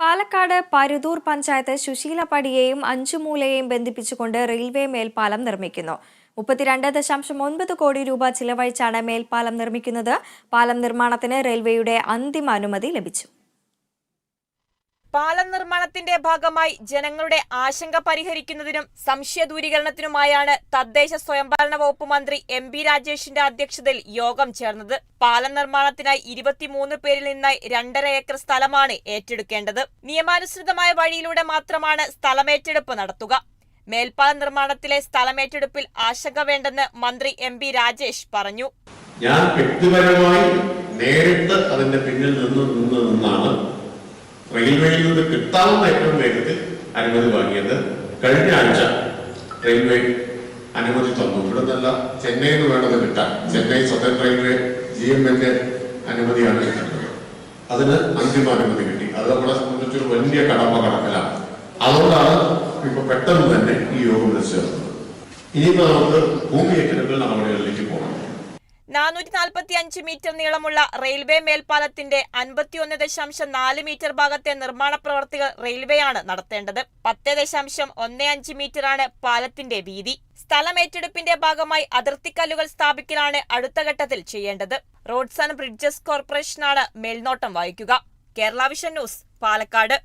പാലക്കാട് പരുതൂർ പഞ്ചായത്ത് സുശീലപ്പടിയെയും അഞ്ചുമൂലയെയും ബന്ധിപ്പിച്ചുകൊണ്ട് റെയിൽവേ മേൽപ്പാലം നിർമ്മിക്കുന്നു. മുപ്പത്തിരണ്ട് ദശാംശം ഒൻപത് കോടി രൂപ ചിലവഴിച്ചാണ് മേൽപ്പാലം നിർമ്മിക്കുന്നത്. പാലം നിർമ്മാണത്തിന് റെയിൽവേയുടെ അന്തിമ അനുമതി ലഭിച്ചു. പാലം നിർമ്മാണത്തിന്റെ ഭാഗമായി ജനങ്ങളുടെ ആശങ്ക പരിഹരിക്കുന്നതിനും സംശയ ദൂരീകരണത്തിനുമായാണ് തദ്ദേശ സ്വയംഭരണ വകുപ്പ് മന്ത്രി എം ബി രാജേഷിന്റെ അധ്യക്ഷതയിൽ യോഗം ചേർന്നത്. പാലം നിർമ്മാണത്തിനായി ഇരുപത്തിമൂന്ന് പേരിൽ നിന്നായി രണ്ടര ഏക്കർ സ്ഥലമാണ് ഏറ്റെടുക്കേണ്ടത്. നിയമാനുസൃതമായ വഴിയിലൂടെ മാത്രമാണ് സ്ഥലമേറ്റെടുപ്പ് നടത്തുക. മേൽപ്പാലം നിർമ്മാണത്തിലെ സ്ഥലമേറ്റെടുപ്പിൽ ആശങ്ക വേണ്ടെന്ന് മന്ത്രി എം ബി രാജേഷ് പറഞ്ഞു. ഞാൻ വ്യക്തിപരമായി നേരിട്ട് അതിന്റെ പിന്നിൽ നിന്ന് നിന്ന് നിന്നാണ് റെയിൽവേയിൽ നിന്ന് കിട്ടാവുന്ന ഏറ്റവും വേഗത്തിൽ അനുമതി വാങ്ങിയത് കഴിഞ്ഞ ആഴ്ച റെയിൽവേ അനുമതി തന്നു. ഇവിടെ നിന്നല്ല ചെന്നൈയിൽ നിന്ന് വേണ്ടത് കിട്ടാൻ. Chennai southern railway G M എന്റെ അനുമതിയാണ് കിട്ടുന്നത്. അതിന് അന്തിമ അനുമതി കിട്ടി. അത് നമ്മളെ സംബന്ധിച്ചൊരു വലിയ കടമ കടക്കലാണ് അതുകൊണ്ടാണ് ഇപ്പൊ പെട്ടെന്ന് തന്നെ ഈ യോഗം വിളിച്ചു ചേർന്നത് ഇനിയിപ്പോ നമുക്ക് ഭൂമി ഏറ്റെടുക്കൽ നടപടികളിലേക്ക് പോകണം. നാനൂറ്റി നാൽപ്പത്തി അഞ്ച് മീറ്റർ നീളമുള്ള റെയിൽവേ മേൽപ്പാലത്തിന്റെ അൻപത്തിയൊന്ന് ദശാംശം നാല് മീറ്റർ ഭാഗത്തെ നിർമ്മാണ പ്രവർത്തികൾ റെയിൽവേയാണ് നടത്തേണ്ടത്. പത്ത് ദശാംശം ഒന്ന് അഞ്ച് മീറ്ററാണ് പാലത്തിന്റെ വീതി. സ്ഥലം ഏറ്റെടുപ്പിന്റെ ഭാഗമായി അതിർത്തിക്കല്ലുകൾ സ്ഥാപിക്കലാണ് അടുത്ത ഘട്ടത്തിൽ ചെയ്യേണ്ടത്. റോഡ്സ് ആൻഡ് ബ്രിഡ്ജസ് കോർപ്പറേഷനാണ് മേൽനോട്ടം വഹിക്കുക. Kerala vision news Palakkad.